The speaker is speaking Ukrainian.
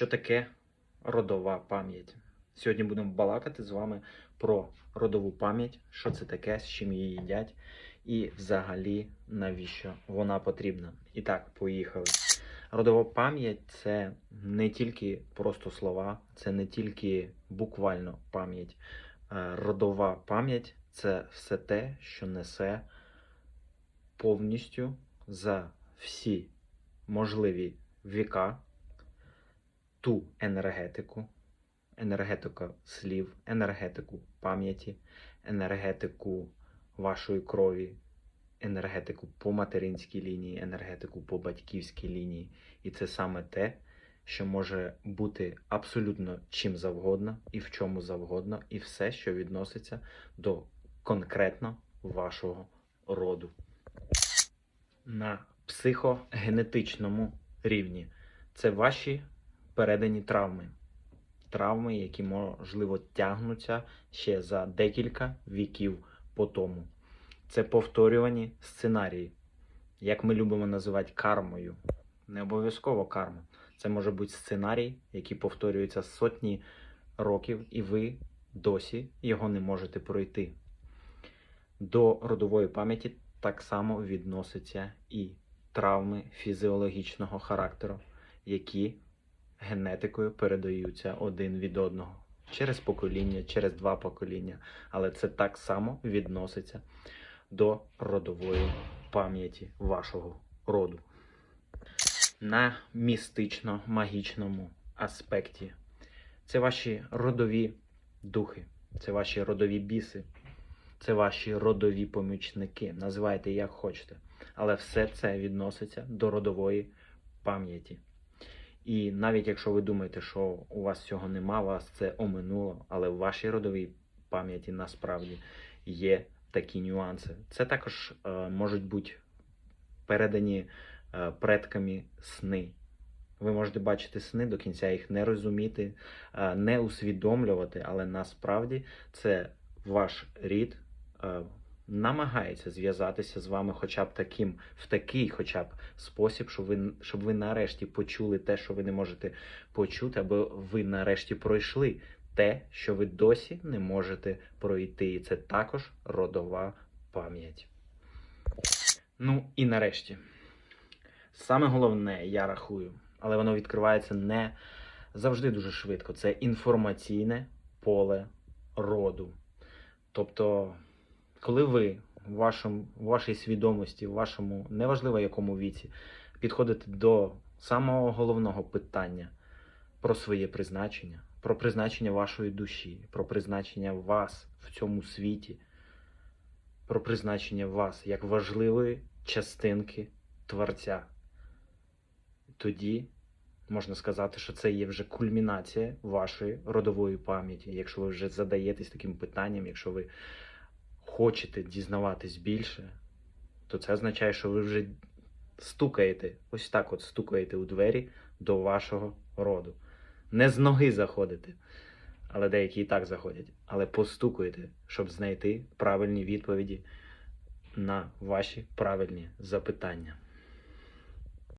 Що таке родова пам'ять? Сьогодні будемо балакати з вами про родову пам'ять, що це таке, з чим її їдять, і взагалі навіщо вона потрібна. І так, поїхали. Родова пам'ять це не тільки просто слова, це не тільки буквально пам'ять. Е, Родова пам'ять це все те, що несе повністю за всі можливі віка ту енергетику, енергетика слів, енергетику пам'яті, енергетику вашої крові, енергетику по материнській лінії, енергетику по батьківській лінії. І це саме те, що може бути абсолютно чим завгодно і в чому завгодно, і все, що відноситься до конкретно вашого роду. На психогенетичному рівні це ваші передані травми. Травми, які, можливо, тягнуться ще за декілька віків по тому. Це повторювані сценарії, як ми любимо називати кармою. Не обов'язково карма. Це може бути сценарій, який повторюється сотні років, і ви досі його не можете пройти. До родової пам'яті так само відносяться і травми фізіологічного характеру, які генетикою передаються один від одного через покоління, через два покоління. Але це так само відноситься до родової пам'яті вашого роду. На містично-магічному аспекті це ваші родові духи, це ваші родові біси, це ваші родові помічники. Називайте як хочете. Але все це відноситься до родової пам'яті. І навіть якщо ви думаєте, що у вас цього нема, вас це оминуло, але в вашій родовій пам'яті насправді є такі нюанси. Це також е, можуть бути передані е, предками сни. Ви можете бачити сни до кінця їх не розуміти, е, не усвідомлювати, але насправді це ваш рід е, намагається зв'язатися з вами хоча б таким, в такий хоча б спосіб, щоб ви, щоб ви нарешті почули те, що ви не можете почути, або ви нарешті пройшли те, що ви досі не можете пройти. І це також родова пам'ять. Ну і нарешті. Саме головне, я рахую, але воно відкривається не завжди дуже швидко. Це інформаційне поле роду. Тобто, коли ви в, вашому, в вашій свідомості, в вашому неважливо якому віці, підходите до самого головного питання про своє призначення, про призначення вашої душі, про призначення вас в цьому світі, про призначення вас як важливої частинки Творця, тоді можна сказати, що це є вже кульмінація вашої родової пам'яті. Якщо ви вже задаєтесь таким питанням, якщо ви хочете дізнаватись більше, то це означає, що ви вже стукаєте, ось так от стукаєте у двері до вашого роду. Не з ноги заходите, але деякі і так заходять, але постукуєте, щоб знайти правильні відповіді на ваші правильні запитання.